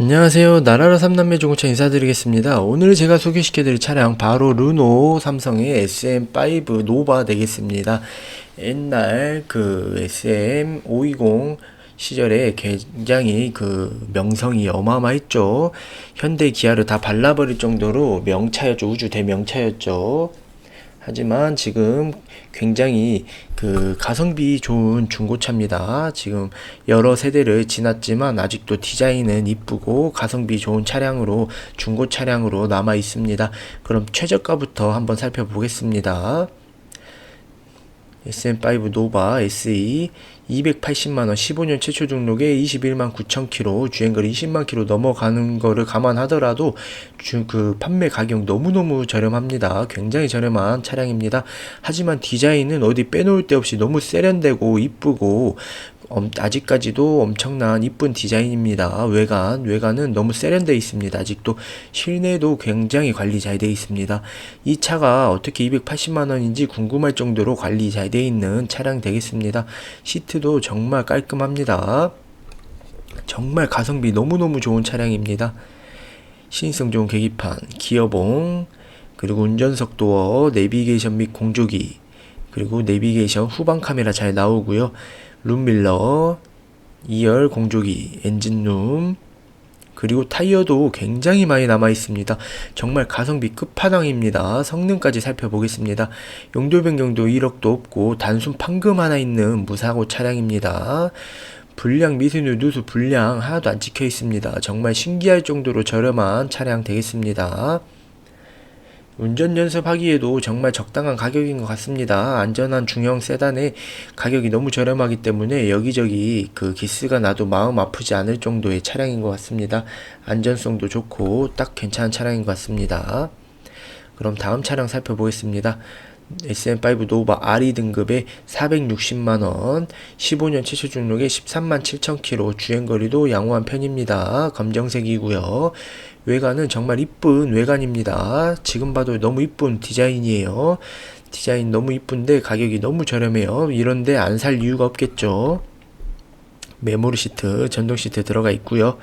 안녕하세요. 나라라 삼남매 중고차 인사드리겠습니다. 오늘 제가 소개시켜드릴 차량 바로 르노 삼성의 SM5 노바 되겠습니다. 옛날 그 SM520 시절에 굉장히 그 명성이 어마어마했죠. 현대 기아를 다 발라버릴 정도로 명차였죠. 우주 대명차였죠. 하지만 지금 굉장히 그 가성비 좋은 중고차입니다. 지금 여러 세대를 지났지만 아직도 디자인은 이쁘고 가성비 좋은 차량으로 중고 차량으로 남아 있습니다. 그럼 최저가부터 한번 살펴보겠습니다. SM5 노바 SE 280만원 15년 최초 등록에 21만 9천 킬로 주행거리 20만 킬로 넘어가는 거를 감안하더라도 주, 그 판매 가격 너무너무 저렴합니다. 굉장히 저렴한 차량입니다. 하지만 디자인은 어디 빼놓을 데 없이 너무 세련되고 이쁘고 엄, 아직까지도 엄청난 이쁜 디자인입니다. 외관, 외관은 너무 세련되어 있습니다. 아직도 실내도 굉장히 관리 잘 되어 있습니다. 이 차가 어떻게 280만원인지 궁금할 정도로 관리 잘 되어 있는 차량 되겠습니다. 시트 도 정말 깔끔합니다. 정말 가성비 너무너무 좋은 차량입니다. 신성 좋은 계기판, 기어봉, 그리고 운전석 도어, 내비게이션 및 공조기, 그리고 내비게이션 후방 카메라 잘 나오고요. 룸밀러, 2열 공조기, 엔진룸, 그리고 타이어도 굉장히 많이 남아 있습니다. 정말 가성비 끝판왕입니다. 성능까지 살펴보겠습니다. 용도 변경도 1억도 없고 단순 판금 하나 있는 무사고 차량입니다. 불량 미세누 누수 불량 하나도 안 찍혀 있습니다. 정말 신기할 정도로 저렴한 차량 되겠습니다. 운전 연습하기에도 정말 적당한 가격인 것 같습니다. 안전한 중형 세단의 가격이 너무 저렴하기 때문에 여기저기 그 기스가 나도 마음 아프지 않을 정도의 차량인 것 같습니다. 안전성도 좋고 딱 괜찮은 차량인 것 같습니다. 그럼 다음 차량 살펴보겠습니다. SM5 노바 RE 등급에 460만원, 15년 최초 등록에 13만 7천 킬로, 주행거리도 양호한 편입니다. 검정색이고요. 외관은 정말 이쁜 외관입니다. 지금 봐도 너무 이쁜 디자인이에요. 디자인 너무 이쁜데 가격이 너무 저렴해요. 이런데 안 살 이유가 없겠죠. 메모리 시트, 전동 시트 들어가 있고요.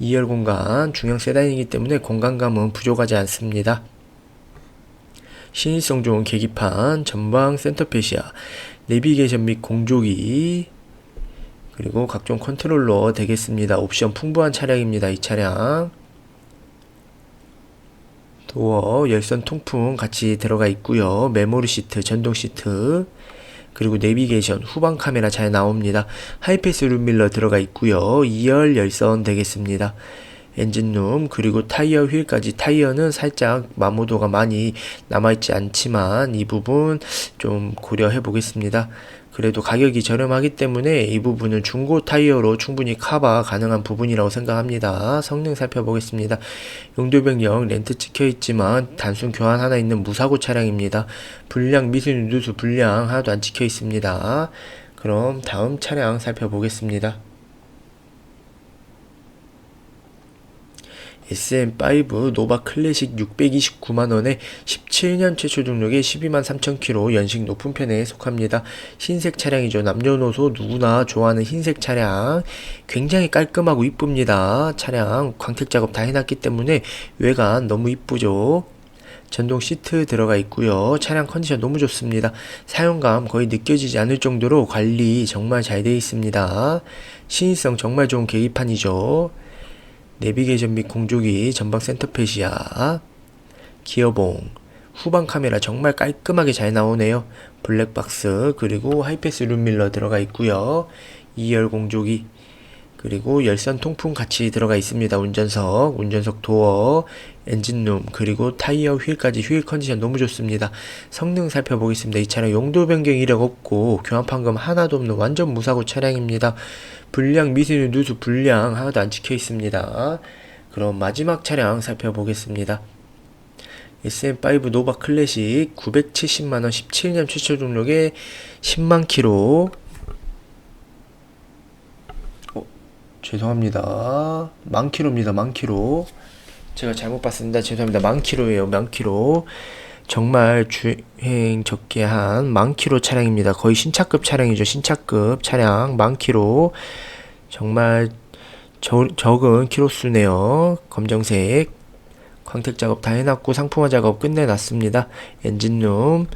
2열 공간, 중형 세단이기 때문에 공간감은 부족하지 않습니다. 신의성 좋은 계기판, 전방 센터페시아, 내비게이션 및 공조기, 그리고 각종 컨트롤러 되겠습니다. 옵션 풍부한 차량입니다. 이 차량. 도어, 열선 통풍 같이 들어가 있고요. 메모리 시트, 전동 시트, 그리고 내비게이션, 후방 카메라 잘 나옵니다. 하이패스 룸밀러 들어가 있고요. 2열 열선 되겠습니다. 엔진룸 그리고 타이어 휠까지 타이어는 살짝 마모도가 많이 남아있지 않지만 이 부분 좀 고려해 보겠습니다. 그래도 가격이 저렴하기 때문에 이 부분은 중고 타이어로 충분히 커버 가능한 부분이라고 생각합니다. 성능 살펴보겠습니다. 용도 변경 렌트 찍혀 있지만 단순 교환 하나 있는 무사고 차량입니다. 불량 미순 누수 불량 하나도 안 찍혀 있습니다. 그럼 다음 차량 살펴보겠습니다. SM5 노바 클래식 629만원에 17년 최초 등록에 12만 3천 킬로 연식 높은 편에 속합니다. 흰색 차량이죠. 남녀노소 누구나 좋아하는 흰색 차량. 굉장히 깔끔하고 이쁩니다. 차량 광택 작업 다 해놨기 때문에 외관 너무 이쁘죠. 전동 시트 들어가 있고요. 차량 컨디션 너무 좋습니다. 사용감 거의 느껴지지 않을 정도로 관리 정말 잘 되어 있습니다. 신의성 정말 좋은 계기판이죠. 내비게이션 및 공조기, 전방 센터페시아, 기어봉, 후방 카메라 정말 깔끔하게 잘 나오네요. 블랙박스, 그리고 하이패스 룸밀러 들어가 있고요. 2열 공조기, 그리고 열선 통풍 같이 들어가 있습니다. 운전석, 운전석 도어, 엔진룸, 그리고 타이어 휠까지 휠 컨디션 너무 좋습니다. 성능 살펴보겠습니다. 이 차량 용도 변경 이력 없고 교환 판금 하나도 없는 완전 무사고 차량입니다. 불량 미세누 누수 불량 하나도 안 찍혀 있습니다. 그럼 마지막 차량 살펴보겠습니다. SM5 노바 클래식 970만원 17년 최초 등록에 10만 킬로 죄송합니다. 만 킬로입니다. 만 킬로. 제가 잘못 봤습니다. 죄송합니다. 만 킬로예요. 만 킬로. 정말 주행 적게 한만 킬로 차량입니다. 거의 신차급 차량이죠. 신차급 차량 만 킬로. 정말 저, 적은 키로수네요. 검정색. 광택 작업 다 해놨고 상품화 작업 끝내놨습니다. 엔진룸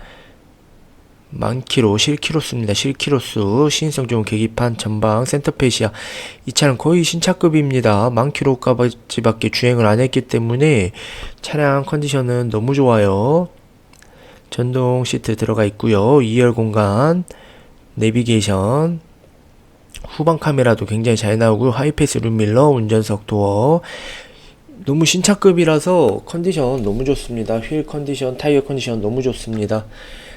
만키로 실키로수입니다. 실키로수 시인성 좋은 계기판 전방 센터페시아 이 차량 거의 신차급입니다. 만키로까지밖에 주행을 안 했기 때문에 차량 컨디션은 너무 좋아요. 전동 시트 들어가 있고요. 2열 공간 내비게이션 후방 카메라도 굉장히 잘 나오고 하이패스 룸밀러 운전석 도어 너무 신차급이라서 컨디션 너무 좋습니다. 휠 컨디션, 타이어 컨디션 너무 좋습니다.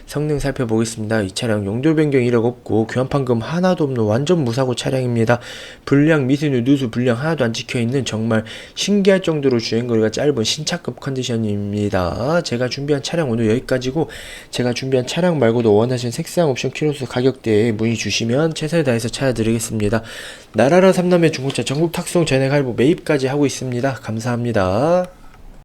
성능 살펴보겠습니다. 이 차량 용도 변경 이력 없고 교환 판금 하나도 없는 완전 무사고 차량입니다. 불량 미세누 누수 불량 하나도 안 찍혀 있는 정말 신기할 정도로 주행 거리가 짧은 신차급 컨디션입니다. 제가 준비한 차량 오늘 여기까지고 제가 준비한 차량 말고도 원하시는 색상 옵션 키로수 가격대에 문의 주시면 최선을 다해서 찾아드리겠습니다. 나라라 삼남의 중고차 전국 탁송 전액 할부 매입까지 하고 있습니다. 감사합니다.